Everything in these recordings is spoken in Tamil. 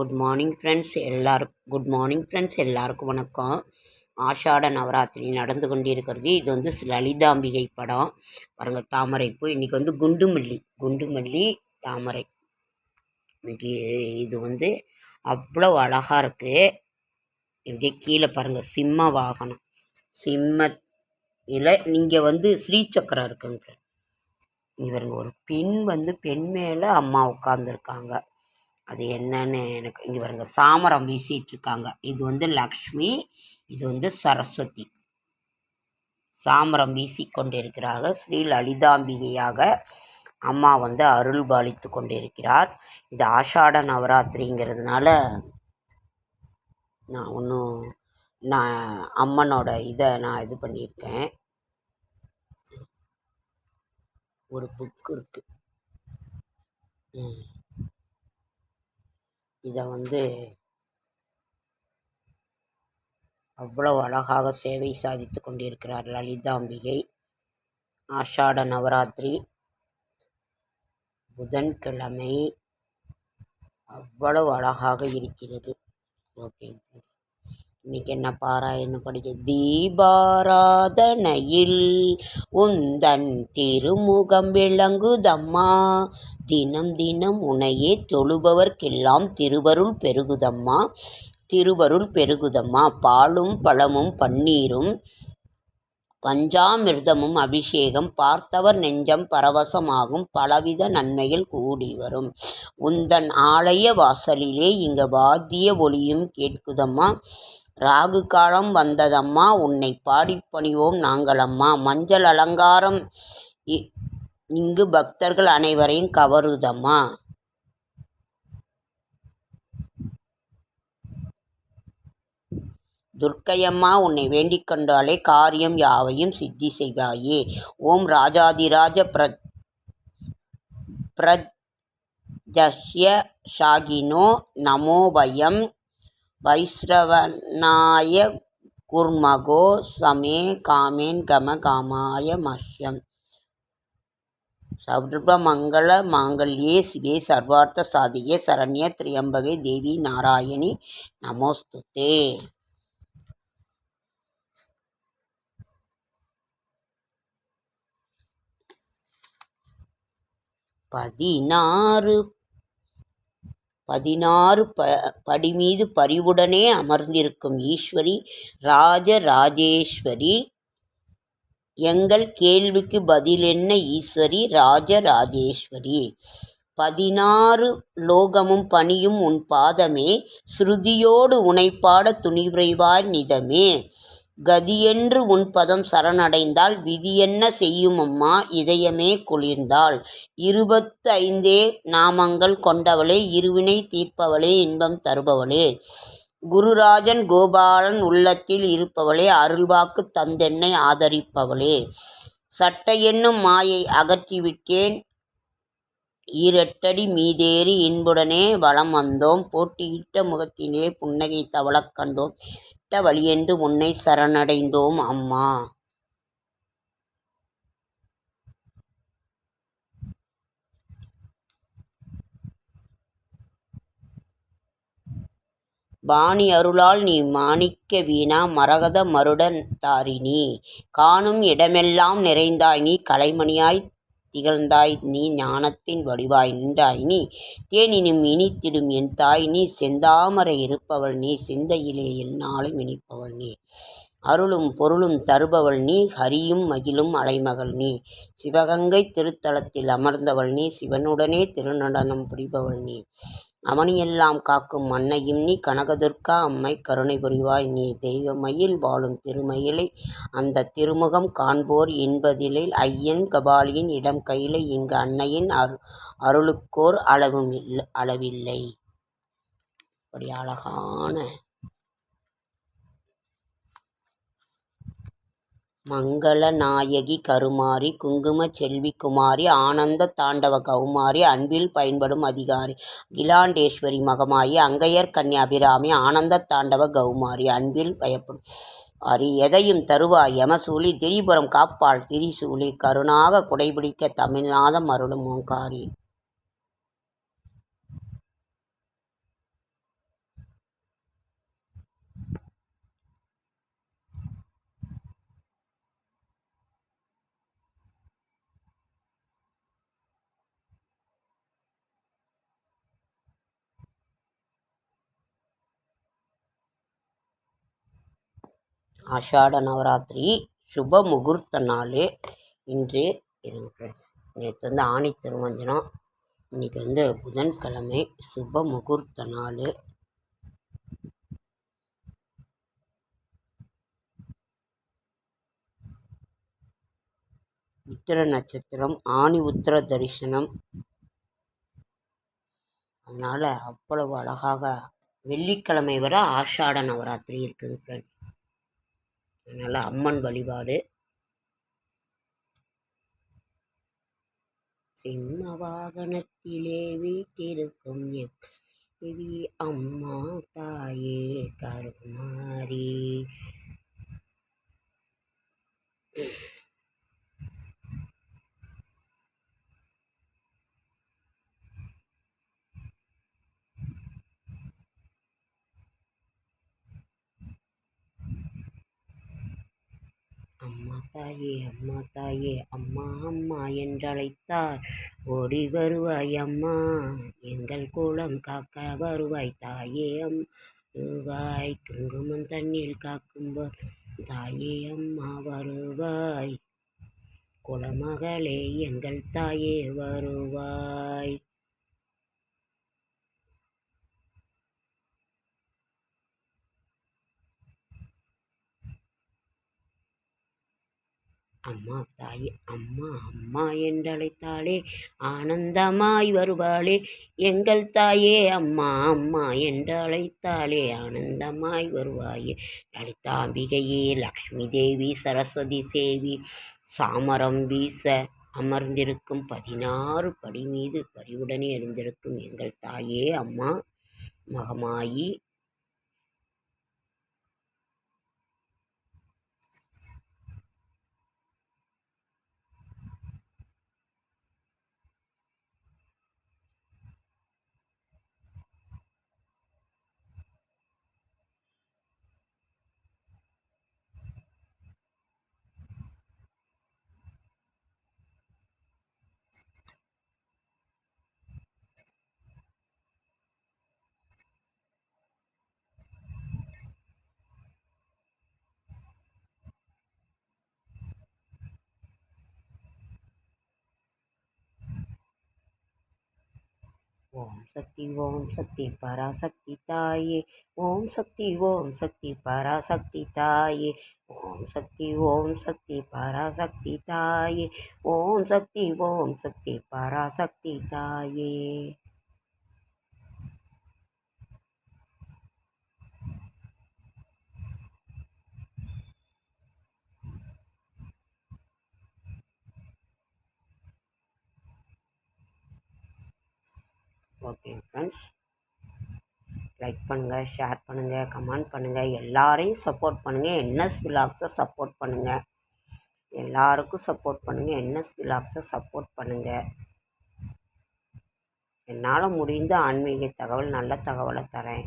குட் மார்னிங் ஃப்ரெண்ட்ஸ் எல்லாருக்கும் குட் மார்னிங் ஃப்ரெண்ட்ஸ் எல்லாருக்கும் வணக்கம். ஆஷாட நவராத்திரி நடந்து கொண்டிருக்கிறது. இது வந்து லலிதாம்பிகை படம். பாருங்க தாமரைப்பூ இன்றைக்கி வந்து குண்டுமல்லி குண்டுமல்லி தாமரை. இன்னைக்கு இது வந்து அவ்வளோ அழகாக இருக்குது இப்படியே கீழே பாருங்கள் சிம்ம வாகனம். சிம்ம இதில் நீங்கள் வந்து ஸ்ரீசக்கரம் இருக்குங்க. இங்கே பாருங்க ஒரு பெண் வந்து பெண் மேலே அம்மா உட்காந்துருக்காங்க அது என்னன்னு எனக்கு இங்கே பாருங்க சாமரம் வீசிட்டு இருக்காங்க இது வந்து லக்ஷ்மி இது வந்து சரஸ்வதி. சாமரம் வீசி கொண்டிருக்கிறார்கள் ஸ்ரீ லலிதாம்பிகையாக அம்மா வந்து அருள் பாலித்து கொண்டிருக்கிறார். இது ஆஷாட நவராத்திரிங்கிறதுனால நான் ஒன்றும் நான் அம்மனோட இதை நான் இது பண்ணியிருக்கேன். ஒரு புக் இருக்குது ம். இதை வந்து அவ்வளவு அழகாக சேவை சாதித்து கொண்டிருக்கிறார் லலிதாம்பிகை ஆஷாட நவராத்திரி புதன்கிழமை. அவ்வளவு அழகாக இருக்கிறது. ஓகே. இன்னைக்கு என்ன பாராயணம் படிக்க? தீபாராதனையில் உந்தன் திருமுகம் விளங்குதம்மா. தினம் தினம் உனையே தொழுபவர்க்கெல்லாம் திருவருள் பெருகுதம்மா. திருவருள் பெருகுதம்மா. பாலும் பழமும் பன்னீரும் பஞ்சாமிர்தமும் அபிஷேகம் பார்த்தவர் நெஞ்சம் பரவசமாகும். பலவித நன்மைகள் கூடி வரும். உந்தன் ஆலய வாசலிலே இங்க வாத்திய ஒளியும் கேட்குதம்மா. ராகு காலம் வந்ததம்மா. உன்னை பாடிப் பணிவோம் நாங்களம்மா. மஞ்சள் அலங்காரம் இ- இங்கு பக்தர்கள் அனைவரையும் கவருதம்மா. துர்க்கையம்மா உன்னை வேண்டிக் கொண்டாலே காரியம் யாவையும் சித்தி செய்வாயே. ஓம் ராஜாதிராஜ பிர பிரஜஸ்ய ஷாகினோ நமோபயம் வைஸ்ரவனாய குர்மகோ சமே காமேன் கம காமாய மஹ்யம். சர்வமங்கள மாங்கல்யே சிவே சர்வார்த்த சாதியே சரண்ய திரியம்பகை தேவி நாராயணி. நமோஸ்துதே. பதினாறு பதினாறு ப படி மீது பரிவுடனே அமர்ந்திருக்கும் ஈஸ்வரி ராஜராஜேஸ்வரி. எங்கள் கேள்விக்கு பதில் என்ன ஈஸ்வரி ராஜராஜேஸ்வரி? பதினாறு லோகமும் பணியும் உன் பாதமே ஸ்ருதியோடு உனைப்பாட துணிவுரைவாய் நிதமே. கதியென்று உன் பதம் சரணடைந்தால் விதியென்ன செய்யும் அம்மா இதயமே குளிர்ந்தாள். இருபத்து ஐந்தே நாமங்கள் கொண்டவளே இருவினை தீர்ப்பவளே இன்பம் தருபவளே. குருராஜன் கோபாலன் உள்ளத்தில் இருப்பவளே அருள்வாக்கு தந்தென்னை ஆதரிப்பவளே. சட்டை என்னும் மாயை அகற்றிவிட்டேன். ஈரட்டடி மீதேறி இன்புடனே வலம் வந்தோம். போட்டியிட்ட முகத்திலே புன்னகை தவளக் கண்டோம் விட்ட வழியென்று உன்னை சரணடைந்தோம் அம்மா. வாணி அருளால் நீ மாணிக்க வீணா மரகத மருடன் தாரிணி. காணும் இடமெல்லாம் நிறைந்தாய் நீ கலைமணியாய் திகழ்ந்தாய் நீ ஞானத்தின் வடிவாய் நின்றாய் நீ. தேனினும் இனித்திடும் என் தாய் நீ செந்தாமரை இருப்பவள் நீ சிந்தையிலே எந்நாளும் இனிப்பவள் நீ. அருளும் பொருளும் தருபவள் நீ ஹரியும் மகிழும் அலைமகள் நீ. சிவகங்கை திருத்தலத்தில் அமர்ந்தவள் நீ சிவனுடனே திருநடனம் புரிபவள் நீ. அவனியெல்லாம் காக்கும் அன்னையும் நீ கனகதுர்கா அம்மை கருணை புரிவாய். நீ தெய்வமயில் வாழும் திருமயிலை அந்த திருமுகம் காண்போர் என்பதிலே ஐயன் கபாலியின் இடம் கையிலை இங்கு அன்னையின் அரு அருளுக்கோர் அளவும் இல்லை அளவில்லை. அப்படி அழகான மங்களநாயகி கருமாரி குங்கும செல்வி குமாரி ஆனந்த தாண்டவ கௌமாரி அன்பில் பயன்படும் அதிகாரி அகிலாண்டேஸ்வரி மகமாயி அங்கையர் கன்னியாபிராமி ஆனந்த தாண்டவ கௌமாரி அன்பில் பயப்படும். அரி எதையும் தருவாய் யமசூலி திரிபுரம் காப்பாள் திரிசூலி கருணாக குடைபிடிக்க தமிழ்நாதம் அருளும் ஓங்காரி. ஆஷாட நவராத்திரி சுப முகூர்த்த நாள் இன்று இருங்க ஃப்ரெண்ட்ஸ் நேற்று வந்து ஆணி திருமஞ்சனம் இன்றைக்கி வந்து புதன்கிழமை சுப முகூர்த்த நாள். உத்திர நட்சத்திரம் ஆணி உத்திர தரிசனம். அதனால் அவ்வளவு அழகாக வெள்ளிக்கிழமை வர ஆஷாட நவராத்திரி இருக்குது ஃப்ரெண்ட்ஸ் அதனால் அம்மன் வழிபாடு. சிம்ம வாகனத்திலே வீட்டிருக்கும் எவி அம்மா தாயே கருமாரி அம்மா தாயே அம்மா தாயே அம்மா அம்மா என்றழைத்தார். ஓடி வருவாய் அம்மா எங்கள் குளம் காக்க வருவாய். தாயே அம் வருவாய் குங்குமம் தண்ணீர் காக்கும் தாயே அம்மா வருவாய். குளமகளே எங்கள் தாயே வருவாய். அம்மா தாய் அம்மா அம்மா என்றழைத்தாளே ஆனந்தமாய் வருவாளே. எங்கள் தாயே அம்மா அம்மா என்று அழைத்தாளே ஆனந்தமாய் வருவாயே. லலிதாம்பிகையே லக்ஷ்மி தேவி சரஸ்வதி சேவி சாமரம் வீச அமர்ந்திருக்கும் பதினாறு படி மீது பரிவுடனே எழுந்திருக்கும் எங்கள் தாயே அம்மா மகமாயி ஓம் சக்தி ஓம் சக்தி பராசக்தி தாயே. ஓம் சக்தி ஓம் சக்தி பராசக்தி தாயே. ஓம் சக்தி ஓம் சக்தி பராசக்தி தாயே. ஓம் சக்தி ஓம் சக்தி பராசக்தி தாயே. ஓகே ஃப்ரெண்ட்ஸ் லைக் பண்ணுங்கள் ஷேர் பண்ணுங்கள் கமெண்ட் பண்ணுங்கள் எல்லாரையும் சப்போர்ட் பண்ணுங்கள் என்எஸ் விலாக்ஸை சப்போர்ட் பண்ணுங்கள் எல்லாருக்கும் சப்போர்ட் பண்ணுங்கள் என்எஸ் விலாக்ஸை சப்போர்ட் பண்ணுங்கள் என்னால் முடிந்த ஆன்மீக தகவல் நல்ல தகவலை தரேன்.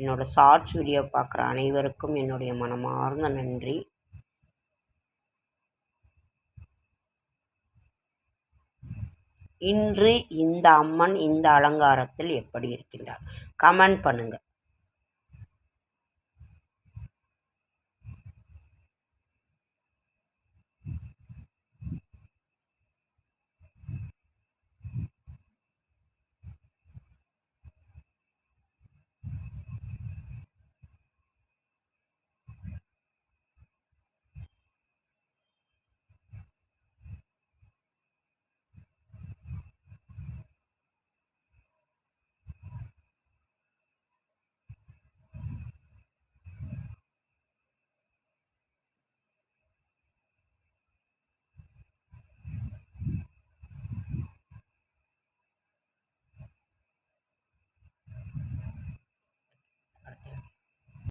என்னோடய ஷார்ட்ஸ் வீடியோ பார்க்குற அனைவருக்கும் என்னுடைய மனமார்ந்த நன்றி. இன்று இந்த அம்மன் இந்த அலங்காரத்தில் எப்படி இருக்கின்றார்? கமெண்ட் பண்ணுங்கள்